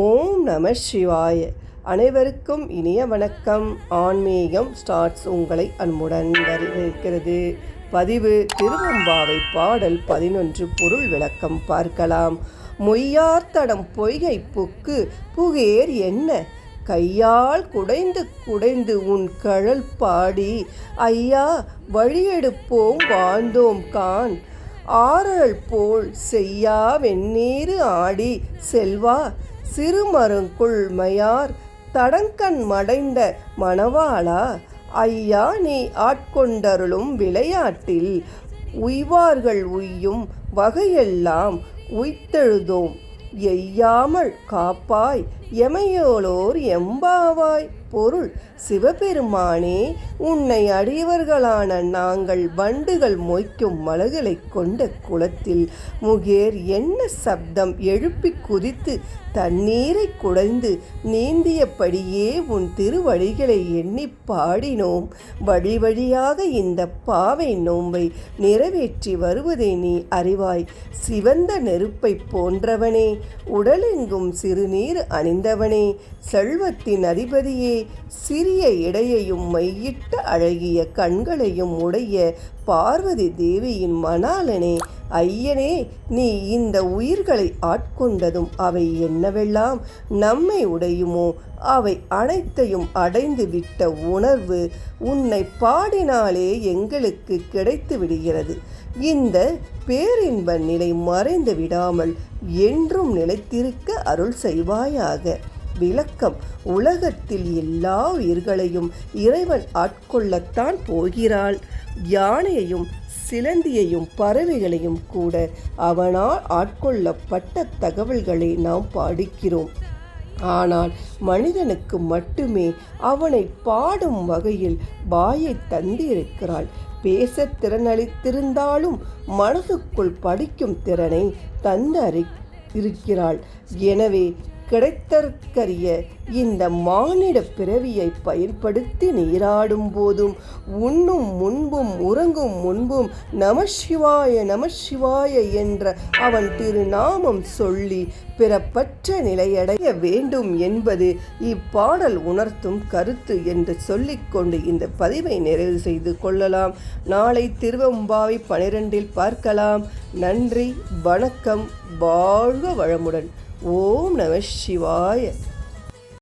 ஓம் நம சிவாய. அனைவருக்கும் இனிய வணக்கம். ஆன்மீகம் ஸ்டார்ட்ஸ் உங்களை அன்புடன் வரவேற்கிறது. பதிவு திருவம்பாவை பாடல் பதினொன்று பொருள் விளக்கம் பார்க்கலாம். மொய்யார்த்தடம் பொய்கை புக்கு புகேர் என்ன? கையால் குடைந்து குடைந்து உன் கழல் பாடி ஐயா வழியெடுப்போம் வாழ்ந்தோம் கான். ஆறல் போல் செய்யா வெந்நீரு ஆடி செல்வா சிறுமருங்குள் மையார் தடங்கண் மடைந்த மணவாளா ஐயா நீ ஆட்கொண்டருளும் விளையாட்டில் உய்வார்கள் உய்யும் வகையெல்லாம் உய்த்தெழுதோம். எய்யாமல் காப்பாய் எமையோலோர் எம்பாவாய். பொருள் சிவபெருமானே உன்னை அடியவர்களான நாங்கள் வண்டுகள் மொய்க்கும் மலகளை கொண்ட குளத்தில் முகேர் என்ன சப்தம் எழுப்பி குதித்து தண்ணீரை குடைந்து நீந்தியபடியே உன் திருவழிகளை எண்ணி பாடினோம். வழி வழியாக இந்த பாவை நோம்பை நிறைவேற்றி வருவதை நீ அறிவாய். சிவந்த நெருப்பை போன்றவனே உடலெங்கும் சிறுநீர் அணிந்தவனே செல்வத்தின் அதிபதியே சிறிய இடையையும் மையிட்ட அழகிய கண்களையும் உடைய பார்வதி தேவியின் மணாலனே ஐயனே நீ இந்த உயிர்களை ஆட்கொண்டதும் அவை என்னவெல்லாம்? நம்மை உடையுமோ? அவை அனைத்தையும் அடைந்து விட்ட உணர்வு உன்னை பாடினாலே எங்களுக்கு கிடைத்து விடுகிறது. இந்த பேரின்ப நிலை மறைந்து விடாமல் என்றும் நிலைத்திருக்க அருள் செய்வாயாக. விளக்கம். உலகத்தில் எல்லா உயிர்களையும் இறைவன் ஆட்கொள்ளத்தான் போகிறாள். யானையையும் சிலந்தியையும் பறவைகளையும் கூட அவனால் ஆட்கொள்ளப்பட்ட தகவல்களை நாம் பாடிக்கிறோம். ஆனால் மனிதனுக்கு மட்டுமே அவனை பாடும் வகையில் வாயை தந்திருக்கிறாள். பேச திறனளித்திருந்தாலும் மனதுக்குள் படிக்கும் திறனை தந்தறி இருக்கிறாள். எனவே கிடைத்தற்கரிய இந்த மானிட பிறவியை பயன்படுத்தி நீராடும் போதும் உண்ணும் முன்பும் உறங்கும் முன்பும் நமசிவாய நமசிவாய என்ற அவன் திருநாமம் சொல்லி பிறப்பற்ற நிலையடைய வேண்டும் என்பது இப்பாடல் உணர்த்தும் கருத்து என்று சொல்லிக்கொண்டு இந்த பதிவை நிறைவு செய்து கொள்ளலாம். நாளை திருவம்பாவை பனிரெண்டில் பார்க்கலாம். நன்றி வணக்கம் வாழ்க வளமுடன். ஓம் நம சிவாய.